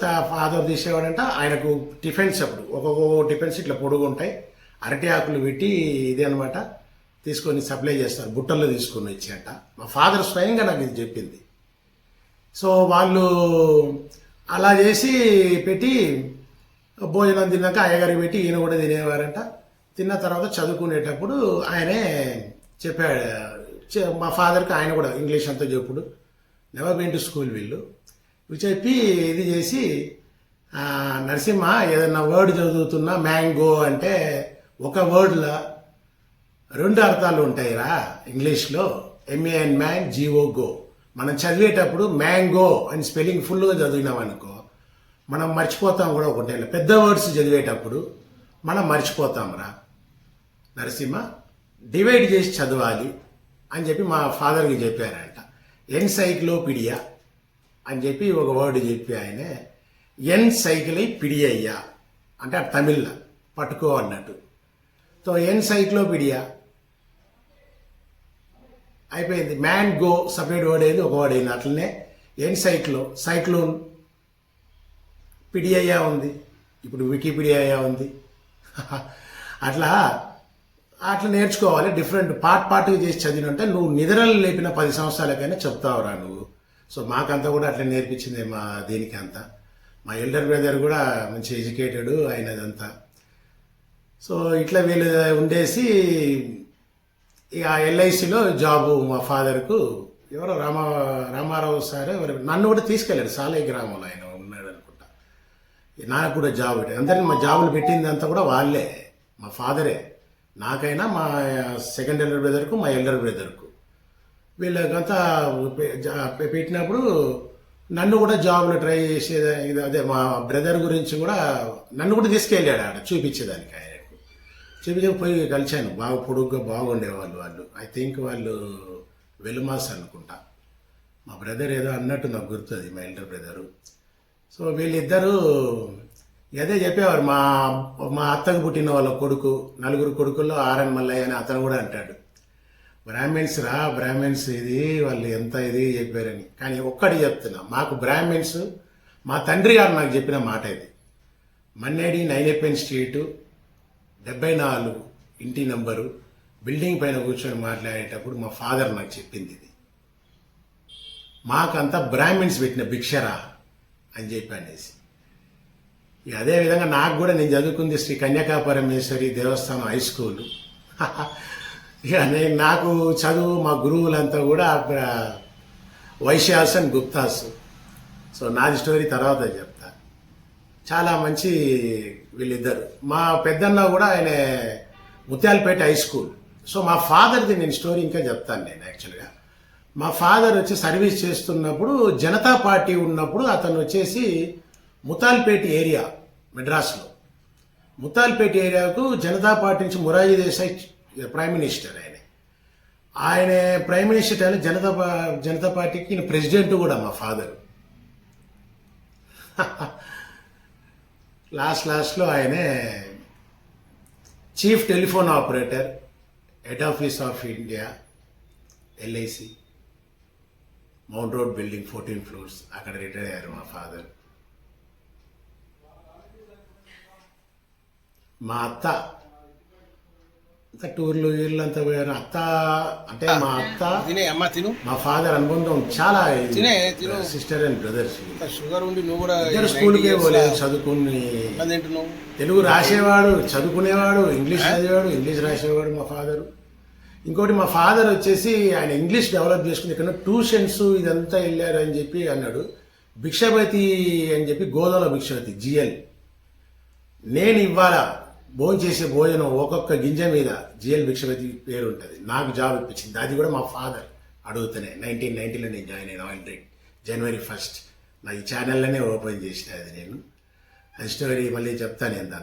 Father తీసేవాడంట ఆయనకు tiffins అప్పుడు. ఒక్కొక్క టిఫిన్స్ ఇట్లా పొడుగు ఉంటాయి. అరటి ఆకులు పెట్టి ఇదే అనమాట తీసుకొని సప్లై చేస్తారు. బుట్టల్లో తీసుకొని వచ్చాట మా ఫాదర్ స్వయంగా నాకు ఇది చెప్పింది. సో వాళ్ళు అలా చేసి పెట్టి భోజనం తిన్నాక అయ్యగారికి పెట్టి ఈయన కూడా తినేవారంట. తిన్న తర్వాత చదువుకునేటప్పుడు ఆయనే చెప్పాడు. మా ఫాదర్కి ఆయన కూడా ఇంగ్లీష్ అంతా చెప్పుడు. నెవర్ బీన్ టు స్కూల్ వీళ్ళు చెప్పి ఇది చేసి నరసింహ ఏదన్నా వర్డ్ చదువుతున్నా మ్యాంగో అంటే ఒక వర్డ్లో రెండు అర్థాలు ఉంటాయిరా ఇంగ్లీష్లో. ఎంఏఎన్ మ్యాన్ జీఓ గో మనం చదివేటప్పుడు మ్యాంగో అని స్పెల్లింగ్ ఫుల్గా చదివినాం అనుకో మనం మర్చిపోతాం కూడా ఒకటే పెద్ద వర్డ్స్ చదివేటప్పుడు మనం మర్చిపోతాం రా నరసింహ డివైడ్ చేసి చదవాలి అని చెప్పి మా ఫాదర్కి చెప్పారంట. ఎన్సైక్లోపీడియా అని చెప్పి ఒక వర్డ్ చెప్పి ఆయన ఎన్ సైకిల్ పిడియ్యా అంటే తమిళ తమిళ్ళో పట్టుకో అన్నట్టు. సో పిడియా అయిపోయింది. మ్యాన్ గో సపరేట్ వర్డ్ అయింది ఒక వర్డ్ అయింది. అట్లనే ఎన్ సైక్లో సైక్లోన్ పిడియ్యా ఉంది. ఇప్పుడు వికీపీడియా ఉంది. అట్లా అట్లా నేర్చుకోవాలి. డిఫరెంట్ పార్ట్ పార్ట్గా చేసి చదివినంటే నువ్వు నిద్రలు లేపిన పది సంవత్సరాలకైనా చెప్తావురా నువ్వు. సో మాకంతా కూడా అట్లా నేర్పించింది మా దీనికి అంతా. మా ఎల్డర్ బ్రదర్ కూడా మంచి ఎడ్యుకేటెడ్ అయినదంతా సో ఇట్లా వీళ్ళు ఉండేసి ఇక ఎల్ఐసిలో జాబు మా ఫాదర్కు ఎవరో రామ రామారావు సార్ ఎవరు నన్ను కూడా తీసుకెళ్ళాడు సాలే గ్రామంలో ఆయన ఉన్నాడు అనుకుంటా. నాకు కూడా జాబ్ పెట్టాడు అందరిని మా జాబులు పెట్టింది అంతా కూడా వాళ్ళే. మా ఫాదరే నాకైనా మా సెకండ్ ఎల్డర్ బ్రదర్కు మా ఎల్డర్ బ్రదర్కు వీళ్ళకంతా పె- జా- పెట్టినప్పుడు నన్ను కూడా జాబ్లో ట్రై చేసేది ఇది అదే మా బ్రదర్ గురించి కూడా నన్ను కూడా తీసుకెళ్ళాడు ఆడ చూపించేదానికి ఆయనకు. చూపించక పోయి కలిశాను. బాగా పొడుగ్గా బాగుండేవాళ్ళు వాళ్ళు. ఐ థింక్ వాళ్ళు వెలుమాస్ అనుకుంటా. మా బ్రదర్ ఏదో అన్నట్టు నాకు గుర్తుంది మా ఎల్డర్ బ్రదరు. సో వీళ్ళిద్దరూ అదే చెప్పేవారు మా మా అత్తకు పుట్టిన వాళ్ళ కొడుకు నలుగురు కొడుకుల్లో ఆర్ఎన్ మల్లయ్య అని అతను కూడా అంటాడు. బ్రాహ్మిన్స్ రా బ్రాహ్మిన్స్ ఇది వాళ్ళు ఎంత ఇది చెప్పారని. కానీ ఒక్కటి చెప్తున్నా మాకు బ్రాహ్మిన్స్ మా తండ్రి గారు నాకు చెప్పిన మాట ఇది. మన్నేడి నైనెపెన్ స్ట్రీటు డెబ్బై నాలుగు ఇంటి నంబరు బిల్డింగ్ పైన కూర్చొని మాట్లాడేటప్పుడు మా ఫాదర్ నాకు చెప్పింది ఇది. మాకంతా బ్రాహ్మిన్స్ పెట్టిన భిక్షరా అని చెప్పి అనేసి ఇక అదేవిధంగా నాకు కూడా నేను చదువుకుంది శ్రీ కన్యకా పరమేశ్వరి దేవస్థానం హై స్కూల్. ఇక నేను నాకు చదువు మా గురువులంతా కూడా అక్కడ వైశ్యాస్ అండ్ గుప్తాస్. సో నాది స్టోరీ తర్వాత చెప్తా. చాలా మంచి వీళ్ళిద్దరు. మా పెద్దన్న కూడా ఆయన ముత్యాలపేట హై స్కూల్. సో మా ఫాదర్ది నేను స్టోరీ ఇంకా చెప్తాను నేను యాక్చువల్గా. మా ఫాదర్ వచ్చి సర్వీస్ చేస్తున్నప్పుడు జనతా పార్టీ ఉన్నప్పుడు అతను వచ్చేసి ముతాల్పేట ఏరియా మెడ్రాస్లో. ముతాల్పేట ఏరియాకు జనతా పార్టీ నుంచి మురాజీ దేశాయ్ ప్రైమ్ మినిస్టర్ ఆయన. ఆయన ప్రైమ్ మినిస్టర్ ఆయన జనతా జనతా పార్టీకి ఈయన ప్రెసిడెంట్ కూడా మా ఫాదర్. లాస్ట్ లాస్ట్లో ఆయనే chief telephone operator head office of India LIC Mount Road building fourteen floors అక్కడ రిటైర్ అయ్యారు మా ఫాదర్. మా అత్త టూర్లు వీళ్ళు అంతా పోయారు. అత్త అంటే మా అత్త తినే అమ్మ తిను. మా ఫాదర్ అనుబంధం చాలా తినే, తిను. సిస్టర్ అండ్ బ్రదర్స్ షుగర్ ఉండి నువ్వు కూడా ఇద్దరు 90 స్కూల్కే పోలేదు చదువుకుని. తెలుగు రాసేవాడు చదువుకునేవాడు ఇంగ్లీష్ చదివాడు ఇంగ్లీష్ రాసేవాడు మా ఫాదరు. ఇంకోటి మా ఫాదర్ వచ్చేసి ఆయన ఇంగ్లీష్ డెవలప్ చేసుకుని ఇక్కడ ట్యూషన్స్ ఇదంతా వెళ్ళారు అని చెప్పి అన్నాడు. భిక్షపతి అని చెప్పి గోదాల భిక్షపతి జిఎల్. నేను ఇవాళ భోజనం చేసే భోజనం ఒక్కొక్క గింజ మీద జిఎల్ భిక్షపతి పేరు ఉంటుంది నాకు జాబ్ ఇప్పించింది. అది కూడా మా ఫాదర్ అడుగుతూనే నైన్టీన్ నైన్టీలో నేను జాయిన్ అయినా ఆల్రెడీ జనవరి ఫస్ట్ నా ఈ ఛానల్లోనే ఓపెన్ చేసిన అది నేను. అది స్టోరీ మళ్ళీ చెప్తాను నేను దాని